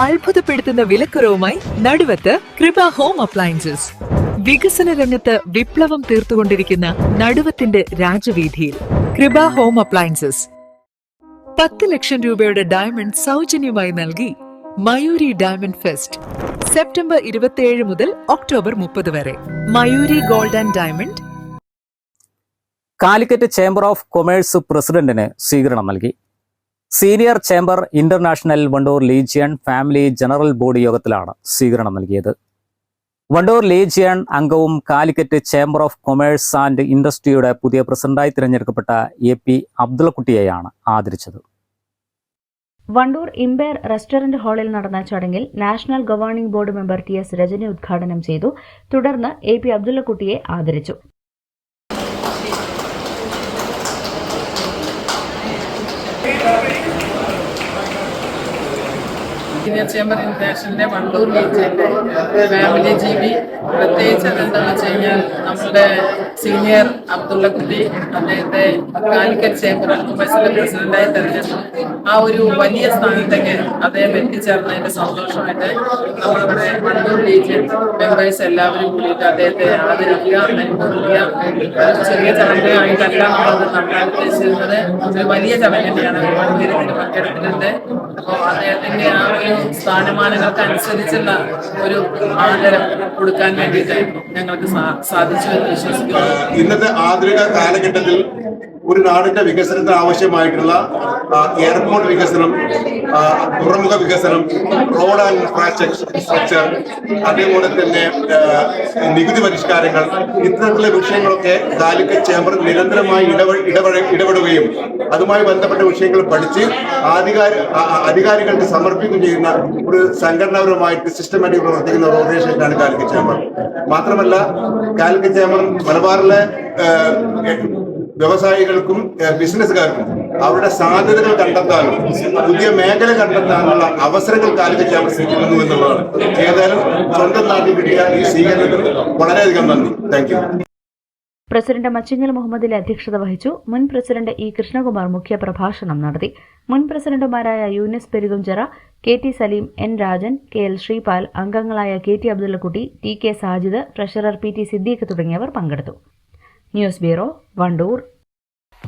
അത്ഭുതപ്പെടുത്തുന്ന വിലക്കുറവുമായി നടുവത്ത് കൃപ home appliances. വികസന രംഗത്ത് വിപ്ലവം തീർത്തുകൊണ്ടിരിക്കുന്ന നടുവത്തിന്റെ രാജവീതിയിൽ കൃപ ഹോം അപ്ലയൻസസ്. പത്ത് ലക്ഷം രൂപയുടെ ഡയമണ്ട് സൗജന്യമായി നൽകി മയൂരി ഡയമണ്ട് ഫെസ്റ്റ് സെപ്റ്റംബർ ഇരുപത്തിയേഴ് മുതൽ ഒക്ടോബർ മുപ്പത് വരെ. Mayuri gold and diamond. Calicut chamber of commerce പ്രസിഡന്റിന് സ്വീകരണം നൽകി. Senior chamber international Wandoor legion family general body യോഗത്തിലാണ് സ്വീകരണം നൽകിയത്. വണ്ടൂർ ലീജിയൺ അംഗവും Calicut chamber of commerce and ഇൻഡസ്ട്രിയുടെ പുതിയ പ്രസിഡന്റായി തിരഞ്ഞെടുക്കപ്പെട്ട എ പി അബ്ദുള്ളക്കുട്ടിയെയാണ് ആദരിച്ചത്. വണ്ടൂർ ഇംബേർ റെസ്റ്റോറന്റ് ഹാളിൽ നടന്ന ചടങ്ങിൽ national governing board member T S Rajani ഉദ്ഘാടനം ചെയ്തു. തുടർന്ന് എ പി അബ്ദുള്ളക്കുട്ടിയെ ആദരിച്ചു. സീനിയർ ചേംബർ ഇന്റർനാഷണലിന്റെ വണ്ടൂർ ബീച്ചിന്റെ ഫാമിലി ജീവി. പ്രത്യേകിച്ച് അതെന്താണെന്ന് വെച്ച് കഴിഞ്ഞാൽ നമ്മുടെ സീനിയർ അബ്ദുള്ള കുട്ടി അദ്ദേഹത്തെ കാലിക്കറ്റ് ചേംബർ മത്സര പ്രസിഡന്റായി തെരഞ്ഞെടുത്തു. ആ ഒരു വലിയ സ്ഥാനത്തേക്ക് അദ്ദേഹം എത്തിച്ചേർന്നതിന്റെ സന്തോഷമായിട്ട് നമ്മളിവിടെ വണ്ടൂർ ലീഗ് മെമ്പേഴ്സ് എല്ലാവരും കൂടിയിട്ട് അദ്ദേഹത്തെ ആദരിക്കുക അനുഭവിക്കുക. ഒരു ചെറിയ ചടങ്ങായിട്ടല്ല നമ്മളത് നടത്താൻ ഉദ്ദേശിച്ചിരുന്നത്. ഒരു വലിയ ചടങ്ങ് തന്നെയാണ്. പങ്കെടുത്തിട്ടുണ്ട്. അപ്പോൾ അദ്ദേഹത്തിന്റെ ആ ഒരു സ്ഥാനമാനങ്ങൾക്ക് അനുസരിച്ചുള്ള ഒരു ആദരം കൊടുക്കാൻ വേണ്ടിയിട്ട് ഞങ്ങൾക്ക് സാധിച്ചു എന്ന് വിശ്വസിക്കുന്നു. ഇന്നത്തെ ആധുനിക കാലഘട്ടത്തിൽ ഒരു നാടിന്റെ വികസനത്തിന് ആവശ്യമായിട്ടുള്ള എയർപോർട്ട് വികസനം തുറമുഖ വികസനം റോഡ് ആൻഡ് ഇൻഫ്രാസ്ട്രക്ചർ അതേപോലെ തന്നെ നികുതി പരിഷ്കാരങ്ങൾ ഇത്തരത്തിലുള്ള വിഷയങ്ങളൊക്കെ കാലിക്കറ്റ് ചേംബർ നിരന്തരമായി ഇടപെ ഇടപെട ഇടപെടുകയും അതുമായി ബന്ധപ്പെട്ട വിഷയങ്ങൾ പഠിച്ച് ആധികാരി അധികാരികൾക്ക് സമർപ്പിക്കുകയും ചെയ്യുന്ന ഒരു സംഘടനാപരമായിട്ട് സിസ്റ്റമാറ്റിക് പ്രവർത്തിക്കുന്ന ഒരു ഓർഗനൈസേഷനാണ് കാലിക്കറ്റ് ചേംബർ. മാത്രമല്ല കാലിക്കറ്റ് ചേംബർ മലബാറിലെ വ്യവസായികൾക്കും ബിസിനസ്സുകാർക്കും അവരുടെ സാധ്യതകൾ കണ്ടെത്താനും പുതിയ മേഖല കണ്ടെത്താനുള്ള അവസരങ്ങൾ കാലിക്കറ്റ് അവർ സ്വീകരിക്കുന്നു എന്നുള്ളതാണ്. ഏതായാലും സ്വന്തം നാട്ടിൽ കിട്ടിയ ഈ സ്വീകരണത്തിന് വളരെയധികം നന്ദി. താങ്ക് യു പ്രസിഡന്റ് മച്ചിങ്ങൽ മുഹമ്മദിലെ അധ്യക്ഷത വഹിച്ചു. മുൻ പ്രസിഡന്റ് ഇ കൃഷ്ണകുമാർ മുഖ്യപ്രഭാഷണം നടത്തി. മുൻ പ്രസിഡന്റുമാരായ Younis Perukumchira K T Saleem N Rajan K L Sreepal അംഗങ്ങളായ K T Abdullakutty T K Sajid treasurer P T Siddique തുടങ്ങിയവർ പങ്കെടുത്തു. News bureau Wandoor.